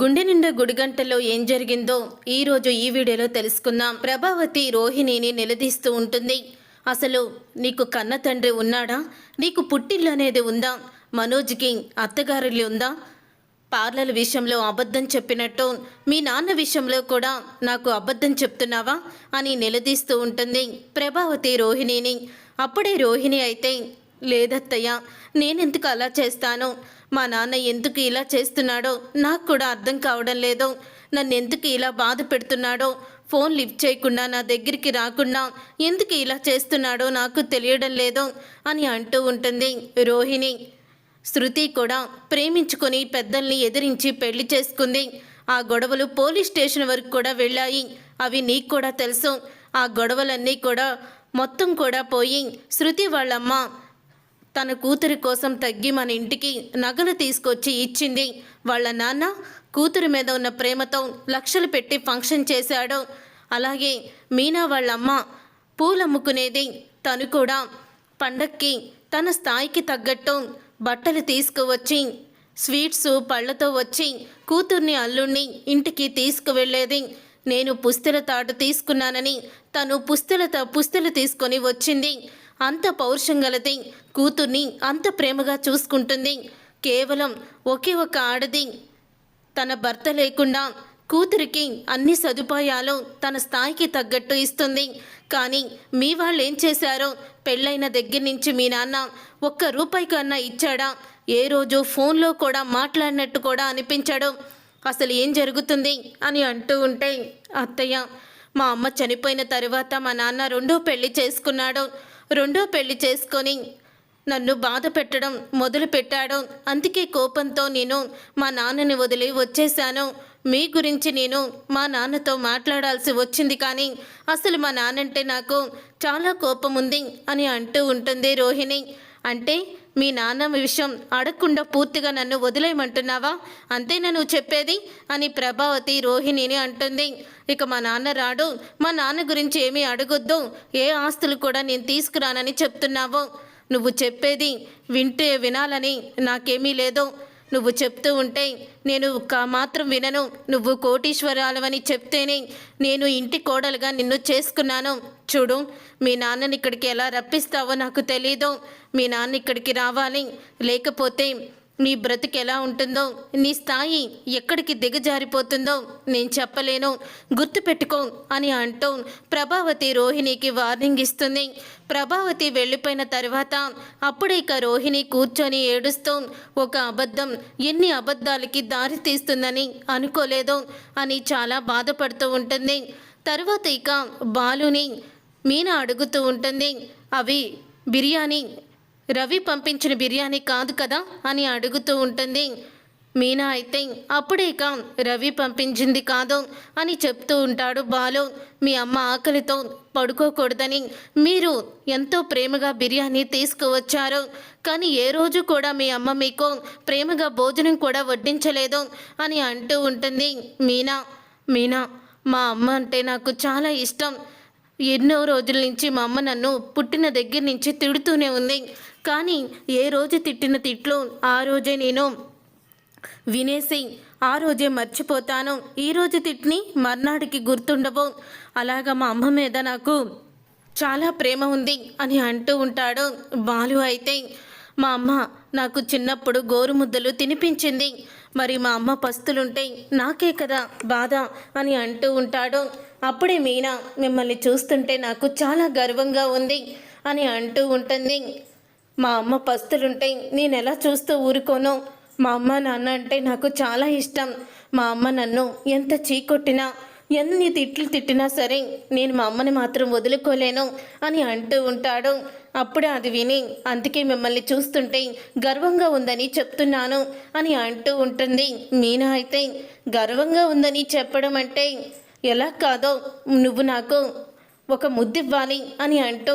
గుండె నిండా గుడిగంటలో ఏం జరిగిందో ఈ రోజు ఈ వీడియోలో తెలుసుకుందాం. ప్రభావతి రోహిణిని నిలదీస్తూ ఉంటుంది. అసలు నీకు కన్న తండ్రి ఉన్నాడా? నీకు పుట్టిల్లు అనేది ఉందా? మనోజ్కి అత్తగారిల్లు ఉందా? పార్లర్ విషయంలో అబద్ధం చెప్పినట్టు మీ నాన్న విషయంలో కూడా నాకు అబద్ధం చెప్తున్నావా? అని నిలదీస్తూ ఉంటుంది ప్రభావతి రోహిణిని. అప్పుడే రోహిణి అయితే లేదత్తయ్య నేనెందుకు అలా చేస్తాను? మా నాన్న ఎందుకు ఇలా చేస్తున్నాడో నాకు కూడా అర్థం కావడం లేదు. నన్ను ఎందుకు ఇలా బాధ పెడుతున్నాడో? ఫోన్ లిఫ్ట్ చేయకుండా నా దగ్గరికి రాకుండా ఎందుకు ఇలా చేస్తున్నాడో నాకు తెలియడం లేదు అని అంటూ ఉంటుంది రోహిణి. శృతి కూడా ప్రేమించుకొని పెద్దల్ని ఎదిరించి పెళ్ళి చేసుకుంది. ఆ గొడవలు పోలీస్ స్టేషన్ వరకు కూడా వెళ్ళాయి. అవి నీకు కూడా తెలుసు. ఆ గొడవలన్నీ కూడా మొత్తం కూడా పోయి శృతి వాళ్ళమ్మ తన కూతురి కోసం తగ్గి మన ఇంటికి నగలు తీసుకొచ్చి ఇచ్చింది. వాళ్ళ నాన్న కూతురి మీద ఉన్న ప్రేమతో లక్షలు పెట్టి ఫంక్షన్ చేశాడు. అలాగే మీనా వాళ్ళమ్మ పూలమ్ముకునేది తను కూడా. పండక్కి తన స్థాయికి తగ్గట్టు బట్టలు తీసుకువచ్చి స్వీట్స్ పళ్ళతో వచ్చి కూతుర్ని అల్లుణ్ణి ఇంటికి తీసుకువెళ్ళేది. నేను పుస్తెల తాటు తీసుకున్నానని తను పుస్తెల పుస్తెలు తీసుకొని వచ్చింది. అంత పౌరుషం గలది. కూతుర్ని అంత ప్రేమగా చూసుకుంటుంది. కేవలం ఒకే ఒక ఆడది. తన భర్త లేకుండా కూతురికి అన్ని సదుపాయాలు తన స్థాయికి తగ్గట్టు ఇస్తుంది. కానీ మీ వాళ్ళు ఏం చేశారో? పెళ్ళైన దగ్గర నుంచి మీ నాన్న ఒక్క రూపాయి కన్నా ఇచ్చాడా? ఏ రోజు ఫోన్లో కూడా మాట్లాడినట్టు కూడా అనిపించాడు. అసలు ఏం జరుగుతుంది? అని అంటూ ఉంటే అత్తయ్య మా అమ్మ చనిపోయిన తర్వాత మా నాన్న రెండో పెళ్ళి చేసుకున్నాడు. రెండో పెళ్ళి చేసుకొని నన్ను బాధ పెట్టడం మొదలు పెట్టాడు. అందుకే కోపంతో నేను మా నాన్నని వదిలి వచ్చేసాను మీ గురించి నేను మా నాన్నతో మాట్లాడాల్సి వచ్చింది కానీ అసలు మా నాన్నంటే నాకు చాలా కోపం ఉంది అని అంటూ ఉంటుంది రోహిణి. అంటే మీ నాన్న విషయం అడగకుండా పూర్తిగా నన్ను వదిలేయమంటున్నావా? అంతేనా నువ్వు చెప్పేది? అని ప్రభావతి రోహిణిని అంటుంది. ఇక మా నాన్న రాడు. మా నాన్న గురించి ఏమీ అడగొద్దు. ఏ ఆస్తులు కూడా నేను తీసుకురానని చెప్తున్నావు. నువ్వు చెప్పేది వింటే వినాలని నాకేమీ లేదు. నువ్వు చెప్తూ ఉంటే నేను కా మాత్రం వినను. నువ్వు కోటీశ్వరాలవని చెప్తేనే నేను ఇంటి కోడలుగా నిన్ను చేసుకున్నాను. చూడు మీ నాన్నని ఇక్కడికి ఎలా రప్పిస్తావో నాకు తెలీదు. మీ నాన్న ఇక్కడికి రావాలి. లేకపోతే నీ బ్రతికెలా ఉంటుందో నీ స్థాయి ఎక్కడికి దిగజారిపోతుందో నేను చెప్పలేను. గుర్తుపెట్టుకో అని అంటూ ప్రభావతి రోహిణికి వార్నింగ్ ఇస్తుంది. ప్రభావతి వెళ్ళిపోయిన తర్వాత అప్పుడే ఇక రోహిణి కూర్చొని ఏడుస్తూ ఒక అబద్ధం ఎన్ని అబద్ధాలకి దారి తీస్తుందని అనుకోలేదు అని చాలా బాధపడుతూ ఉంటుంది. తర్వాత ఇక బాలుని మీన అడుగుతూ ఉంటుంది అవి బిర్యానీ రవి పంపించిన బిర్యానీ కాదు కదా అని అడుగుతూ ఉంటుంది. మీనా అయితే అప్పుడే ఇక రవి పంపించింది కాదు అని చెప్తూ ఉంటాడు బాలు. మీ అమ్మ ఆకలితో పడుకోకూడదని మీరు ఎంతో ప్రేమగా బిర్యానీ తీసుకువచ్చారు. కానీ ఏ రోజు కూడా మీ అమ్మ మీకు ప్రేమగా భోజనం కూడా వడ్డించలేదు అని అంటూ ఉంటుంది మీనా. మీనా మా అమ్మ అంటే నాకు చాలా ఇష్టం. ఎన్నో రోజుల నుంచి మా అమ్మ నన్ను పుట్టిన దగ్గర నుంచి తిడుతూనే ఉంది. కానీ ఏ రోజు తిట్టిన తిట్లు ఆ రోజే నేను వినేసి ఆ రోజే మర్చిపోతాను. ఈ రోజు తిట్ని మర్నాడికి గుర్తుండవు. అలాగా మా అమ్మ మీద నాకు చాలా ప్రేమ ఉంది అని అంటూ ఉంటాడు. బాలు అయితే మా అమ్మ నాకు చిన్నప్పుడు గోరుముద్దలు తినిపించింది. మరి మా అమ్మ పస్తులుంటే నాకే కదా బాధ అని అంటూ ఉంటాడు. అప్పుడే మీనా మిమ్మల్ని చూస్తుంటే నాకు చాలా గర్వంగా ఉంది అని అంటూ ఉంటుంది. మా అమ్మ పస్తులుంటే నేను ఎలా చూస్తూ ఊరుకోను? మా అమ్మ నాన్న అంటే నాకు చాలా ఇష్టం. మా అమ్మ నన్ను ఎంత చీకొట్టినా ఎన్ని తిట్లు తిట్టినా సరే నేను మా అమ్మని మాత్రం వదులుకోలేను అని అంటూ ఉంటాడు. అప్పుడే అది విని అందుకే మిమ్మల్ని చూస్తుంటే గర్వంగా ఉందని చెప్తున్నాను అని అంటూ ఉంటుంది. మీనా అయితే గర్వంగా ఉందని చెప్పడం అంటే ఎలా కాదో నువ్వు నాకు ఒక ముద్దివ్వాలి అని అంటూ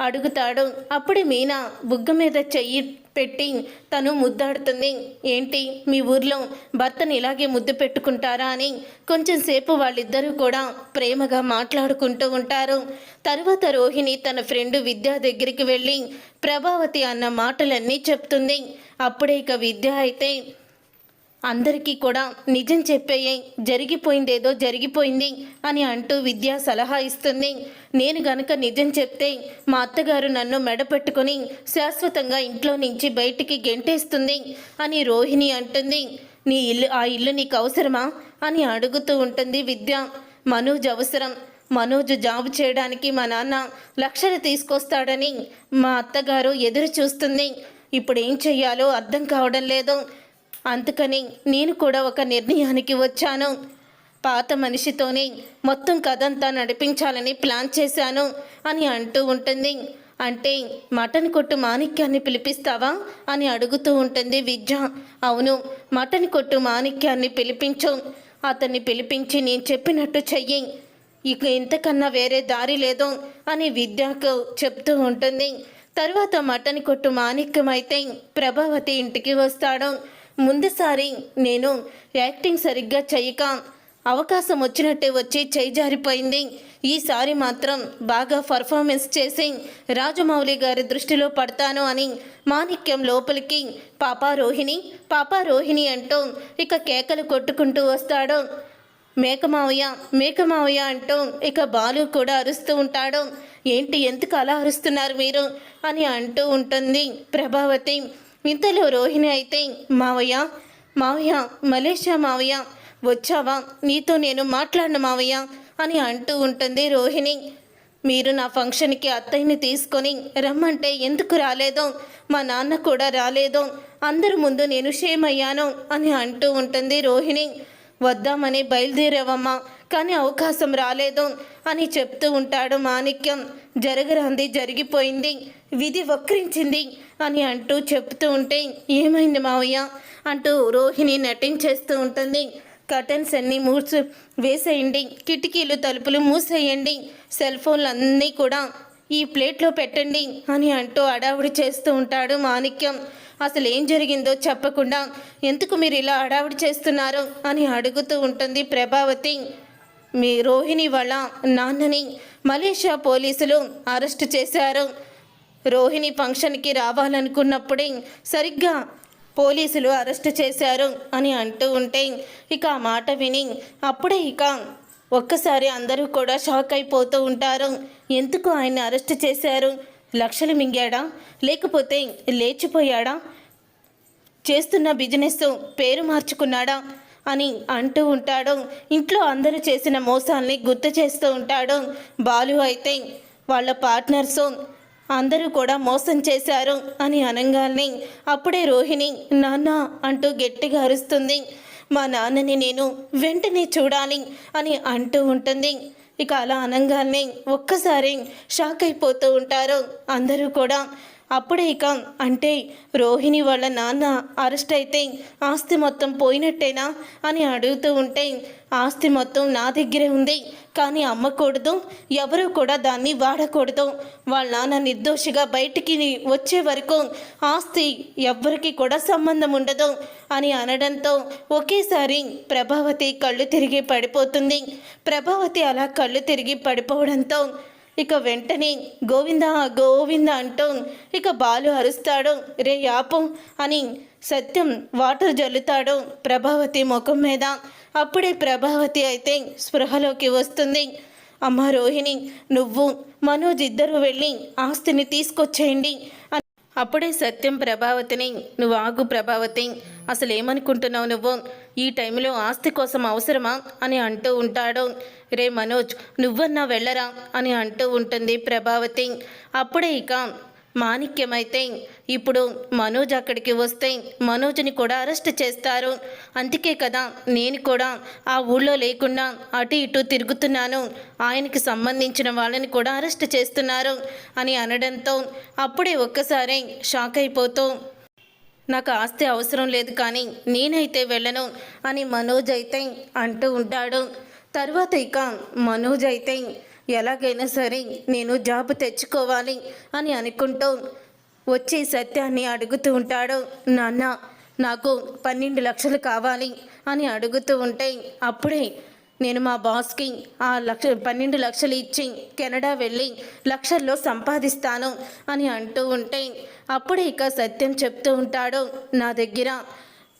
అడుగుతాడు. అప్పుడు మీనా బుగ్గ మీద చెయ్యి పెట్టి తను ముద్దాడుతుంది. ఏంటి? మీ ఊర్లో భర్తని ఇలాగే ముద్దు పెట్టుకుంటారా అని కొంచెం సేపు వాళ్ళిద్దరూ కూడా ప్రేమగా మాట్లాడుకుంటూ ఉంటారు. తర్వాత రోహిణి తన ఫ్రెండ్ విద్య దగ్గరికి వెళ్ళి ప్రభావతి అన్న మాటలన్నీ చెప్తుంది. అప్పుడే ఇక విద్య అయితే అందరికీ కూడా నిజం చెప్పేయే జరిగిపోయిందేదో జరిగిపోయింది అని అంటూ విద్య సలహా ఇస్తుంది. నేను గనక నిజం చెప్తే మా అత్తగారు నన్ను మెడపెట్టుకుని శాశ్వతంగా ఇంట్లో నుంచి బయటికి గెంటేస్తుంది అని రోహిణి అంటుంది. నీ ఇల్లు ఆ ఇల్లు నీకు అవసరమా అని అడుగుతూ ఉంటుంది విద్య. మనోజ్ అవసరం. మనోజ్ జాబ్ చేయడానికి మా నాన్న లక్షలు తీసుకొస్తాడని మా అత్తగారు ఎదురు చూస్తుంది. ఇప్పుడు ఏం చెయ్యాలో అర్థం కావడం లేదు. అందుకని నేను కూడా ఒక నిర్ణయానికి వచ్చాను. పాత మనిషితోనే మొత్తం కథంతా నడిపించాలని ప్లాన్ చేశాను అని అంటూ ఉంటుంది. అంటే మటన్ కొట్టు మాణిక్యాన్ని పిలిపిస్తావా అని అడుగుతూ ఉంటుంది విద్య. అవును మటన్ కొట్టు మాణిక్యాన్ని పిలిపించు. అతన్ని పిలిపించి నేను చెప్పినట్టు చెయ్యి. ఇక ఇంతకన్నా వేరే దారి లేదు అని విద్యకు చెప్తూ ఉంటుంది. తర్వాత మటన్ కొట్టు మాణిక్యం అయితే ప్రభావతి ఇంటికి వస్తాడు. ముందుసారి నేను యాక్టింగ్ సరిగ్గా చేయక అవకాశం వచ్చినట్టే వచ్చి చేయి జారిపోయింది. ఈసారి మాత్రం బాగా పర్ఫార్మెన్స్ చేసి రాజమౌళి గారి దృష్టిలో పడతాను అని మాణిక్యం లోపలికి పాపా రోహిణి పాపా రోహిణి అంటూ ఇక కేకలు కొట్టుకుంటూ వస్తాడు. మేకమావయ్య మేకమావయ్య అంటూ ఇక బాలు కూడా అరుస్తూ ఉంటాడు. ఏంటి ఎందుకు అలా అరుస్తున్నారు మీరు? అని అంటూ ఉంటుంది ప్రభావతి. ఇంతలో రోహిణి అయితే మావయ్య మావయ్య మలేషియా మావయ్య వచ్చావా? నీతో నేను మాట్లాడిన మావయ్య అని అంటూ ఉంటుంది రోహిణి. మీరు నా ఫంక్షన్కి అత్తయ్యని తీసుకొని రమ్మంటే ఎందుకు రాలేదో? మా నాన్న కూడా రాలేదో. అందరి ముందు నేను షేమ్ అయ్యాను అని అంటూ ఉంటుంది రోహిణి. వద్దామని బయలుదేరావమ్మా కానీ అవకాశం రాలేదు అని చెప్తూ ఉంటాడు మాణిక్యం. జరగరాంది జరిగిపోయింది విధి వక్రించింది అని అంటూ చెప్తూ ఉంటే ఏమైంది మావయ్య? అంటూ రోహిణి నటించేస్తూ ఉంటుంది. కర్టన్స్ అన్నీ మూసి వేసేయండి కిటికీలు తలుపులు మూసేయండి సెల్ ఫోన్లు అన్నీ కూడా ఈ ప్లేట్లో పెట్టండి అని అంటూ అడావుడి చేస్తూ ఉంటాడు మాణిక్యం. అసలు ఏం జరిగిందో చెప్పకుండా ఎందుకు మీరు ఇలా హడావిడి చేస్తున్నారు అని అడుగుతూ ఉంటుంది ప్రభావతి. మీ రోహిణి వాళ్ళ నాన్నని మలేషియా పోలీసులు అరెస్ట్ చేశారు. రోహిణి ఫంక్షన్కి రావాలనుకున్నప్పుడే సరిగ్గా పోలీసులు అరెస్ట్ చేశారు అని అంటూ ఉంటే ఇక ఆ మాట విని అప్పుడే ఇక ఒక్కసారి అందరూ కూడా షాక్ అయిపోతూ ఉంటారు. ఎందుకు ఆయన అరెస్ట్ చేశారు? లక్షలు మింగాడా? లేకపోతే లేచిపోయాడా? చేస్తున్న బిజినెస్ పేరు మార్చుకున్నాడా? అని అంటూ ఉంటాడు. ఇంట్లో అందరూ చేసిన మోసాల్ని గుర్తు చేస్తూ ఉంటాడు. బాలు అయితే వాళ్ళ పార్ట్నర్స్ అందరూ కూడా మోసం చేశారు అని అనగానే అప్పుడే రోహిణి నాన్న అంటూ గట్టిగా అరుస్తుంది. మా నాన్నని నేను వెంటనే చూడాలి అని అంటూ ఉంటుంది. ఇక అలా అనగానే ఒక్కసారి షాక్ అయిపోతూ ఉంటారు అందరూ కూడా. అప్పుడే ఇక అంటే రోహిణి వాళ్ళ నాన్న అరెస్ట్ అయితే ఆస్తి మొత్తం పోయినట్టేనా అని అడుగుతూ ఉంటే ఆస్తి మొత్తం నా దగ్గరే ఉంది కానీ అమ్మకూడదు ఎవరు కూడా దాన్ని వాడకూడదు. వాళ్ళ నాన్న నిర్దోషిగా బయటికి వచ్చే వరకు ఆస్తి ఎవ్వరికి కూడా సంబంధం ఉండదు అని అనడంతో ఒకేసారి ప్రభావతి కళ్ళు తిరిగి పడిపోతుంది. ప్రభావతి అలా కళ్ళు తిరిగి పడిపోవడంతో ఇక వెంటనే గోవింద గోవింద అంటూ ఇక బాలు అరుస్తాడు. రే యాపు అని సత్యం వాటర్ జల్లుతాడు ప్రభావతి ముఖం మీద. అప్పుడే ప్రభావతి అయితే స్పృహలోకి వస్తుంది. అమ్మ రోహిణి నువ్వు మనోజ్ ఇద్దరు వెళ్ళి ఆస్తిని తీసుకొచ్చేయండి అని అప్పుడే సత్యం ప్రభావతిని నువ్వు ఆగు ప్రభావతి. అసలు ఏమనుకుంటున్నావు నువ్వు? ఈ టైంలో ఆస్తి కోసం అవసరమా? అని అంటూ ఉంటాడు. రే మనోజ్ నువ్వన్నా వెళ్ళరా? అని అంటూ ఉంటుంది ప్రభావతి. అప్పుడే ఇక మాణిక్యమైతే ఇప్పుడు మనోజ్ అక్కడికి వస్తే మనోజ్ని కూడా అరెస్ట్ చేస్తారు. అందుకే కదా నేను కూడా ఆ ఊళ్ళో లేకుండా అటు ఇటు తిరుగుతున్నాను. ఆయనకి సంబంధించిన వాళ్ళని కూడా అరెస్ట్ చేస్తున్నారు అని అనడంతో అప్పుడే ఒక్కసారి షాక్ అయిపోతూ నాకు ఆస్తి అవసరం లేదు కానీ నేనైతే వెళ్ళను అని మనోజ్ అయితే అంటూ ఉంటాడు. తర్వాత ఇక మనోజ్ అయితే ఎలాగైనా సరే నేను జాబ్ తెచ్చుకోవాలి అని అనుకుంటూ వచ్చి సత్యాన్ని అడుగుతూ ఉంటాడు నాన్న నాకు పన్నెండు లక్షలు కావాలి అని అడుగుతూ ఉంటే అప్పుడే నేను మా బాస్కి ఆ లక్ష పన్నెండు లక్షలు ఇచ్చి కెనడా వెళ్ళి లక్షల్లో సంపాదిస్తాను అని అంటూ ఉంటే అప్పుడే ఇక సత్యం చెప్తూ ఉంటాడు నా దగ్గర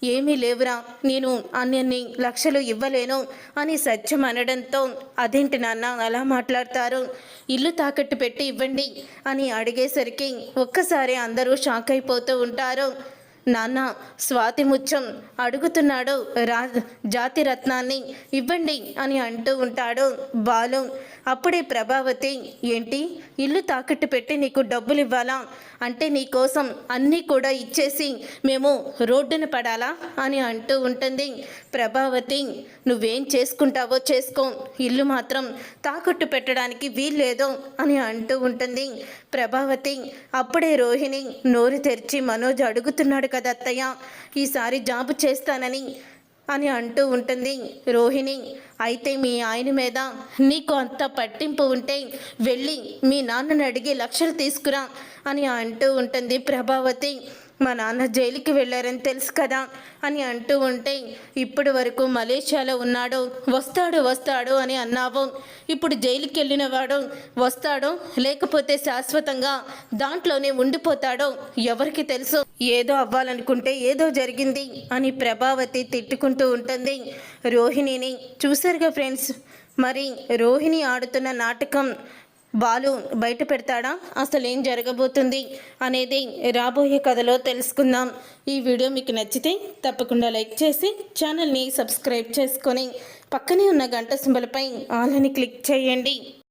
ఏమీ లేవురా నేను అన్ని లక్షలు ఇవ్వలేను అని సత్యం అనడంతో అదేంటి నాన్న అలా మాట్లాడతారు? ఇల్లు తాకట్టు పెట్టి ఇవ్వండి అని అడిగేసరికి ఒక్కసారి అందరూ షాక్ అయిపోతూ ఉంటారు. నాన్న స్వాతి ముచ్చం అడుగుతున్నాడు రా జాతి రత్నాన్ని ఇవ్వండి అని అంటూ ఉంటాడు బాలు. అప్పుడే ప్రభావతి ఏంటి? ఇల్లు తాకట్టు పెట్టి నీకు డబ్బులు ఇవ్వాలా అంటే నీ కోసం అన్నీ కూడా ఇచ్చేసి మేము రోడ్డున పడాలా? అని అంటూ ఉంటుంది. ప్రభావతి నువ్వేం చేసుకుంటావో చేసుకో. ఇల్లు మాత్రం తాకట్టు పెట్టడానికి వీల్లేదు అని అంటూ ఉంటుంది. ప్రభావతి అప్పుడే రోహిణి నోరు తెరిచి మనోజ్ అడుగుతున్నాడు కదా అత్తయ్య ఈసారి జాబు చేస్తానని అని అంటూ ఉంటుంది. రోహిణి అయితే మీ ఆయన మీద నీకు అంత పట్టింపు ఉంటే వెళ్ళి మీ నాన్నని అడిగి లక్షలు తీసుకురా అని అంటూ ఉంటుంది ప్రభావతి. మా నాన్న జైలుకి వెళ్ళారని తెలుసు కదా అని అంటూ ఉంటే ఇప్పటి వరకు మలేషియాలో ఉన్నాడు వస్తాడు వస్తాడు అని అన్నావు. ఇప్పుడు జైలుకి వెళ్ళిన వాడు వస్తాడో లేకపోతే శాశ్వతంగా దాంట్లోనే ఉండిపోతాడో ఎవరికి తెలుసు? ఏదో అవ్వాలనుకుంటే ఏదో జరిగింది అని ప్రభావతి తిట్టుకుంటూ ఉంటుంది. రోహిణిని చూసారుగా ఫ్రెండ్స్? మరి రోహిణి ఆడుతున్న నాటకం బాలు బయట పెడతాడా? అసలు ఏం జరగబోతుంది అనేది రాబోయే కథలో తెలుసుకుందాం. ఈ వీడియో మీకు నచ్చితే తప్పకుండా లైక్ చేసి ఛానల్ని సబ్స్క్రైబ్ చేసుకొని పక్కనే ఉన్న గంట సింబలపై ఆల్ క్లిక్ చేయండి.